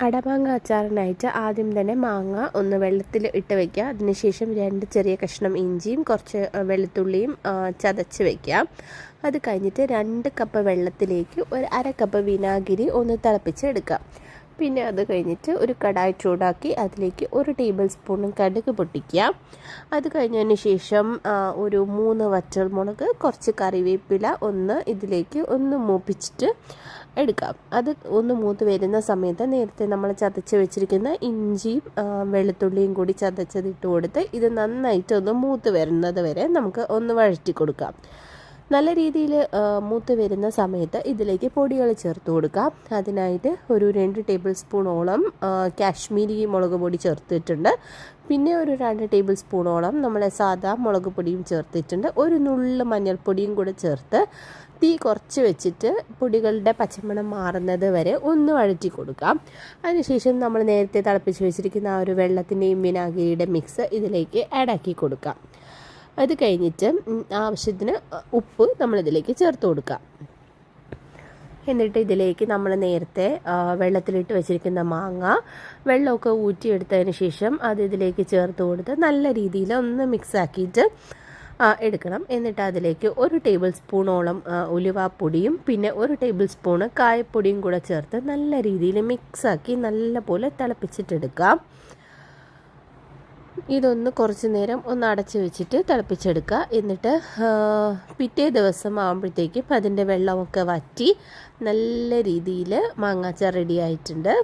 അടമാങ്ങ അച്ചാറിനായിട്ട് ആദ്യം തന്നെ മാങ്ങ ഒന്ന് വെള്ളത്തിൽ ഇട്ട് വയ്ക്കുക അതിനുശേഷം രണ്ട് ചെറിയ കഷ്ണം ഇഞ്ചിയും കുറച്ച് വെളുത്തുള്ളിയും ചതച്ച് വയ്ക്കുക അത് കഴിഞ്ഞിട്ട് രണ്ട് കപ്പ് വെള്ളത്തിലേക്ക് ഒരു അര കപ്പ് വിനാഗിരി ഒന്ന് തിളപ്പിച്ച് എടുക്കുക പിന്നെ അത് കഴിഞ്ഞിട്ട് ഒരു കടായി ചൂടാക്കി അതിലേക്ക് ഒരു ടേബിൾ സ്പൂൺ കടുക് പൊട്ടിക്കുക. അത് കഴിഞ്ഞതിന് ശേഷം ഒരു മൂന്ന് വറ്റൽമുളക് കുറച്ച് കറിവേപ്പില ഒന്ന് ഇതിലേക്ക് ഒന്ന് മൂപ്പിച്ചിട്ട് എടുക്കാം. അത് ഒന്ന് മൂത്ത് വരുന്ന സമയത്ത് നേരത്തെ നമ്മൾ ചതച്ച് വെച്ചിരിക്കുന്ന ഇഞ്ചിയും വെളുത്തുള്ളിയും കൂടി ചതച്ചതിട്ട് കൊടുത്ത് ഇത് നന്നായിട്ട് ഒന്ന് മൂത്ത് വരുന്നത് വരെ നമുക്ക് ഒന്ന് വഴറ്റി കൊടുക്കാം. നല്ല രീതിയിൽ മൂത്ത് വരുന്ന സമയത്ത് ഇതിലേക്ക് പൊടികൾ ചേർത്ത് കൊടുക്കാം. അതിനായിട്ട് ഒരു രണ്ട് ടേബിൾ സ്പൂണോളം കാശ്മീരി മുളക് പൊടി ചേർത്തിട്ടുണ്ട്. പിന്നെ ഒരു രണ്ട് ടേബിൾ സ്പൂണോളം നമ്മളെ സാദാ മുളക് പൊടിയും ചേർത്തിട്ടുണ്ട്. ഒരു നുള്ള് മഞ്ഞൾപ്പൊടിയും കൂടെ ചേർത്ത് തീ കുറച്ച് വെച്ചിട്ട് പൊടികളുടെ പച്ചമണം മാറുന്നത് വരെ ഒന്ന് വഴറ്റി കൊടുക്കാം. അതിനുശേഷം നമ്മൾ നേരത്തെ തിളപ്പിച്ച് വെച്ചിരിക്കുന്ന ആ ഒരു വെള്ളത്തിന്റെയും വിനാഗിരിയുടെ മിക്സ് ഇതിലേക്ക് ആഡാക്കി കൊടുക്കാം. അത് കഴിഞ്ഞിട്ട് ആവശ്യത്തിന് ഉപ്പ് നമ്മളിതിലേക്ക് ചേർത്ത് കൊടുക്കാം. എന്നിട്ട് ഇതിലേക്ക് നമ്മൾ നേരത്തെ വെള്ളത്തിലിട്ട് വെച്ചിരിക്കുന്ന മാങ്ങ വെള്ളമൊക്കെ ഊറ്റിയെടുത്തതിന് ശേഷം അത് ഇതിലേക്ക് ചേർത്ത് കൊടുത്ത് നല്ല രീതിയിൽ ഒന്ന് മിക്സ് ആക്കിയിട്ട് എടുക്കണം. എന്നിട്ട് അതിലേക്ക് ഒരു ടേബിൾ സ്പൂണോളം ഉലുവാപ്പൊടിയും പിന്നെ ഒരു ടേബിൾ സ്പൂണ് കായപ്പൊടിയും കൂടെ ചേർത്ത് നല്ല രീതിയിൽ മിക്സാക്കി നല്ല പോലെ തിളപ്പിച്ചിട്ടെടുക്കാം. ഇതൊന്ന് കുറച്ച് നേരം ഒന്ന് അടച്ച് വെച്ചിട്ട് തിളപ്പിച്ചെടുക്കുക. എന്നിട്ട് പിറ്റേ ദിവസം ആകുമ്പോഴത്തേക്കും അതിന്റെ വെള്ളമൊക്കെ വറ്റി നല്ല രീതിയിൽ മാങ്ങാച്ചാർ റെഡി ആയിട്ടുണ്ട്.